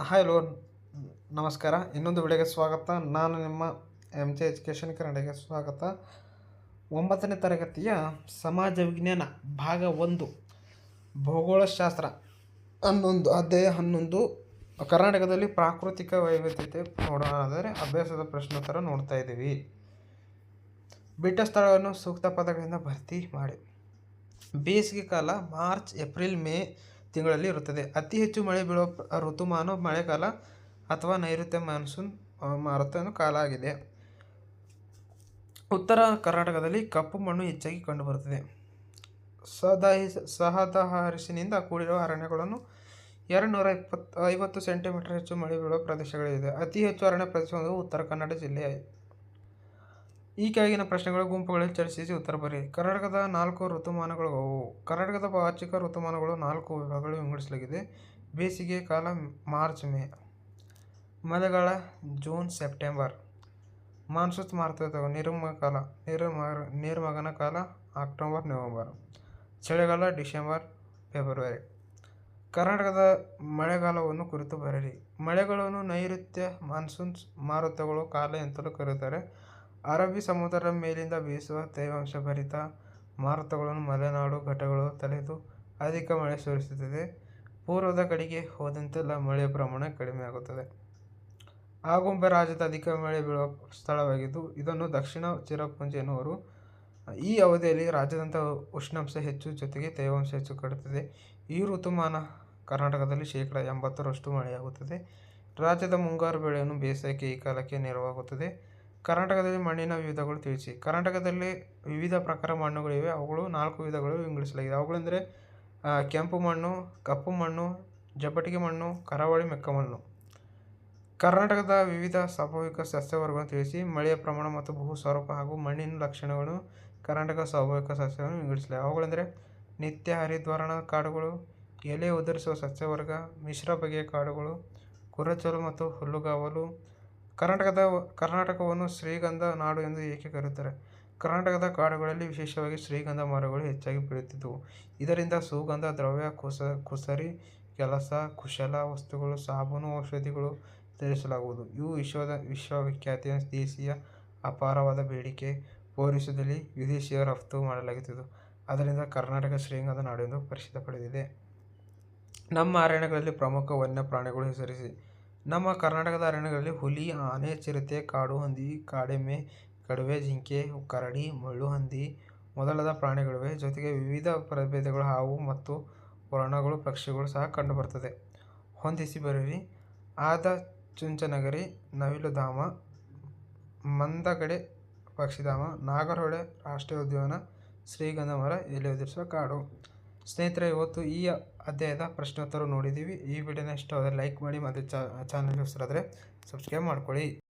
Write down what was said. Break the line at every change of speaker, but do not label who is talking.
Hi low ನಮಸ್ಕಾರ. ಇನ್ನೊಂದು ವಿಡಿಯೋಗೆ ಸ್ವಾಗತ. ನಾನು ನಿಮ್ಮ ಎಂ ಜೆ ಎಜುಕೇಷನ್ ಕನ್ನಡಗೆ. ಸ್ವಾಗತ. ಒಂಬತ್ತನೇ ತರಗತಿಯ ಸಮಾಜ ವಿಜ್ಞಾನ ಭಾಗ ಒಂದು, ಭೌಗೋಳಶಾಸ್ತ್ರ. ಹನ್ನೊಂದು, ಅಧ್ಯಾಯ ಹನ್ನೊಂದು. ಕರ್ನಾಟಕದಲ್ಲಿ ಪ್ರಾಕೃತಿಕ ವೈವಿಧ್ಯತೆ ನೋಡೋಣಾದರೆ ಅಭ್ಯಾಸದ ಪ್ರಶ್ನೋತ್ತರ ನೋಡ್ತಾ ಇದ್ದೀವಿ. ಬಿಟ್ಟ ಸ್ಥಳವನ್ನು ಸೂಕ್ತ ಪದಗಳಿಂದ ಭರ್ತಿ ಮಾಡಿ. ಬೇಸಿಗೆ ಕಾಲ, ಮಾರ್ಚ್, ಏಪ್ರಿಲ್, ಮೇ ತಿಂಗಳಲ್ಲಿ ಇರುತ್ತದೆ. ಅತಿ ಹೆಚ್ಚು ಮಳೆ ಬೀಳುವ ಋತುಮಾನ ಮಳೆಗಾಲ ಅಥವಾ ನೈಋತ್ಯ ಮಾನ್ಸೂನ್ ಮಾರುತನ ಕಾಲ ಆಗಿದೆ. ಉತ್ತರ ಕರ್ನಾಟಕದಲ್ಲಿ ಕಪ್ಪು ಮಣ್ಣು ಹೆಚ್ಚಾಗಿ ಕಂಡುಬರುತ್ತದೆ. ಸದಾಹಿ, ಸಹದಹರಿಸಿನಿಂದ ಕೂಡಿರುವ ಅರಣ್ಯಗಳನ್ನು ಎರಡು ನೂರ ಇಪ್ಪತ್ತು, ಐವತ್ತು ಸೆಂಟಿಮೀಟರ್ ಹೆಚ್ಚು ಮಳೆ ಬೀಳುವ ಪ್ರದೇಶಗಳಿದೆ ಅತಿ ಹೆಚ್ಚು ಅರಣ್ಯ ಪ್ರದೇಶವು ಉತ್ತರ ಕನ್ನಡ ಜಿಲ್ಲೆ ಈ ಕೆಳಗಿನ ಪ್ರಶ್ನೆಗಳ ಗುಂಪುಗಳಲ್ಲಿ ಚರ್ಚಿಸಿ ಉತ್ತರ ಬರೆಯಿರಿ. ಕರ್ನಾಟಕದ ನಾಲ್ಕು ಋತುಮಾನಗಳು ಅವು. ಕರ್ನಾಟಕದ ವಾರ್ಷಿಕ ಋತುಮಾನಗಳು ನಾಲ್ಕು ವಿಭಾಗಗಳು ವಿಂಗಡಿಸಲಾಗಿದೆ. ಬೇಸಿಗೆ ಕಾಲ ಮಾರ್ಚ್ ಮೇ. ಮಳೆಗಾಲ ಜೂನ್ ಸೆಪ್ಟೆಂಬರ್. ಮಾನ್ಸೂನ್ ಮಾರುತ ನಿರ್ಮ ಕಾಲ, ನಿರ್ಮ ನಿರ್ಮಗನ ಕಾಲ, ಅಕ್ಟೋಬರ್, ನವೆಂಬರ್. ಚಳಿಗಾಲ ಡಿಸೆಂಬರ್, ಫೆಬ್ರವರಿ. ಕರ್ನಾಟಕದ ಮಳೆಗಾಲವನ್ನು ಕುರಿತು ಬರೆಯಿರಿ. ಮಳೆಗಳನ್ನು ನೈಋತ್ಯ ಮಾನ್ಸೂನ್ ಮಾರುತಗಳು ಕಾಲ ಎಂತಲೂ ಕರೆಯುತ್ತಾರೆ. ಅರಬ್ಬಿ ಸಮುದ್ರದ ಮೇಲಿಂದ ಬೀಸುವ ತೇವಾಂಶ ಭರಿತ ಮಾರುತಗಳನ್ನು ಮಲೆನಾಡು ಘಟ್ಟಗಳು ತಲೆದು ಅಧಿಕ ಮಳೆ ಸುರಿಸುತ್ತದೆ. ಪೂರ್ವದ ಕಡೆಗೆ ಹೋದಂತೆಲ್ಲ ಮಳೆಯ ಪ್ರಮಾಣ ಕಡಿಮೆಯಾಗುತ್ತದೆ ಆಗುಂಬೆ ರಾಜ್ಯದ ಅಧಿಕ ಮಳೆ ಬೀಳುವ ಸ್ಥಳವಾಗಿದ್ದು, ಇದನ್ನು ದಕ್ಷಿಣ ಚಿರಪುಂಜಿ ಎನ್ನುವರು. ಈ ಅವಧಿಯಲ್ಲಿ ರಾಜ್ಯದಂಥ ಉಷ್ಣಾಂಶ ಹೆಚ್ಚು, ಜೊತೆಗೆ ತೇವಾಂಶ ಹೆಚ್ಚು ಕಡುತ್ತದೆ ಈ ಋತುಮಾನ ಕರ್ನಾಟಕದಲ್ಲಿ ಶೇಕಡ ಎಂಬತ್ತರಷ್ಟು ಮಳೆಯಾಗುತ್ತದೆ. ರಾಜ್ಯದ ಮುಂಗಾರು ಬೆಳೆಯನ್ನು ಬೇಸಾಯಕ್ಕೆ ಈ ಕಾಲಕ್ಕೆ ನೆರವಾಗುತ್ತದೆ. ಕರ್ನಾಟಕದಲ್ಲಿ ಮಣ್ಣಿನ ವಿಧಗಳು ತಿಳಿಸಿ. ಕರ್ನಾಟಕದಲ್ಲಿ ವಿವಿಧ ಪ್ರಕಾರ ಮಣ್ಣುಗಳಿವೆ ಅವುಗಳು ನಾಲ್ಕು ವಿಧಗಳು ವಿಂಗಡಿಸಲಾಗಿದೆ. ಅವುಗಳೆಂದರೆ ಕೆಂಪು ಮಣ್ಣು, ಕಪ್ಪು ಮಣ್ಣು ಜಪಟಿಗೆ ಮಣ್ಣು, ಕರಾವಳಿ ಮೆಕ್ಕ ಮಣ್ಣು. ಕರ್ನಾಟಕದ ವಿವಿಧ ಸ್ವಾಭಾವಿಕ ಸಸ್ಯವರ್ಗವನ್ನು ತಿಳಿಸಿ, ಮಳೆಯ ಪ್ರಮಾಣ ಮತ್ತು ಭೂ ಸ್ವರೂಪ ಹಾಗೂ ಮಣ್ಣಿನ ಲಕ್ಷಣಗಳು ಕರ್ನಾಟಕ ಸ್ವಾಭಾವಿಕ ಸಸ್ಯಗಳನ್ನು ವಿಂಗಡಿಸಲಾಗಿದೆ. ಅವುಗಳೆಂದರೆ, ನಿತ್ಯ ಹರಿದ್ವರ್ಣ ಕಾಡುಗಳು, ಎಲೆ ಉದುರಿಸುವ ಸಸ್ಯವರ್ಗ, ಮಿಶ್ರ ಬಗೆಯ ಕಾಡುಗಳು, ಕುರಚಲು ಮತ್ತು ಹುಲ್ಲುಗಾವಲು ಕರ್ನಾಟಕದ ಕರ್ನಾಟಕವನ್ನು ಶ್ರೀಗಂಧ ನಾಡು ಎಂದು ಏಕೆ ಕರೆಯುತ್ತಾರೆ? ಕರ್ನಾಟಕದ ಕಾಡುಗಳಲ್ಲಿ ವಿಶೇಷವಾಗಿ ಶ್ರೀಗಂಧ ಮರಗಳು ಹೆಚ್ಚಾಗಿ ಬೆಳೆಯುತ್ತಿದ್ದವು. ಇದರಿಂದ ಸುಗಂಧ, ದ್ರವ್ಯ, ಕುಸ, ಕುಸರಿ, ಕೆಲಸ, ಕುಶಲ ವಸ್ತುಗಳು, ಸಾಬೂನು, ಔಷಧಿಗಳು ತಯಾರಿಸಲಾಗುವುದು. ಇವು ವಿಶ್ವದ ವಿಶ್ವವಿಖ್ಯಾತಿಯ ದೇಶೀಯ ಅಪಾರವಾದ ಬೇಡಿಕೆ. ಪೂರೈಸುವುದರಲ್ಲಿ ವಿದೇಶಿಯ ರಫ್ತು ಮಾಡಲಾಗುತ್ತಿದ್ದು ಅದರಿಂದ ಕರ್ನಾಟಕ ಶ್ರೀಗಂಧ ನಾಡು ಎಂದು ಪ್ರಸಿದ್ಧ ಪಡೆದಿದೆ ನಮ್ಮ ಅರಣ್ಯಗಳಲ್ಲಿ ಪ್ರಮುಖ ವನ್ಯ ಪ್ರಾಣಿಗಳು ಹೆಸರಿಸಿ ನಮ್ಮ ಕರ್ನಾಟಕದ ಅರಣ್ಯಗಳಲ್ಲಿ ಹುಲಿ, ಆನೆ, ಚಿರತೆ, ಕಾಡು ಹಂದಿ, ಕಾಡೆಮ್ಮೆ ಕಡವೆ ಜಿಂಕೆ, ಕರಡಿ, ಮುಳ್ಳು ಹಂದಿ, ಮೊದಲಾದ ಪ್ರಾಣಿಗಳಿವೆ. ಜೊತೆಗೆ ವಿವಿಧ ಪ್ರಭೇದಗಳ ಹಾವು ಮತ್ತು ವರ್ಣಗಳು, ಪಕ್ಷಿಗಳು ಸಹ ಕಂಡುಬರುತ್ತದೆ. ಹೊಂದಿಸಿ ಬರೀರಿ ಆದ ಚುಂಚನಗಿರಿ, ನವಿಲುಧಾಮ, ಮಂದಗಡೆ, ಪಕ್ಷಿಧಾಮ, ನಾಗರಹೊಳೆ ರಾಷ್ಟ್ರೀಯ ಉದ್ಯಾನ ಶ್ರೀಗಂಧ ಮರ ಎಲೆ ಉದುರಿಸುವ ಕಾಡು. ಸ್ನೇಹಿತರೆ, ಇವತ್ತು ಈ ಅಧ್ಯಾಯದ ಪ್ರಶ್ನೋತ್ತರ ನೋಡಿದ್ದೀವಿ. ಈ ವಿಡಿಯೋನ ಇಷ್ಟವಾದರೆ ಲೈಕ್ ಮಾಡಿ ಮತ್ತು ಚಾನಲ್ಗೆ ಹೆಸರಾದರೆ ಸಬ್ಸ್ಕ್ರೈಬ್ ಮಾಡ್ಕೊಳ್ಳಿ.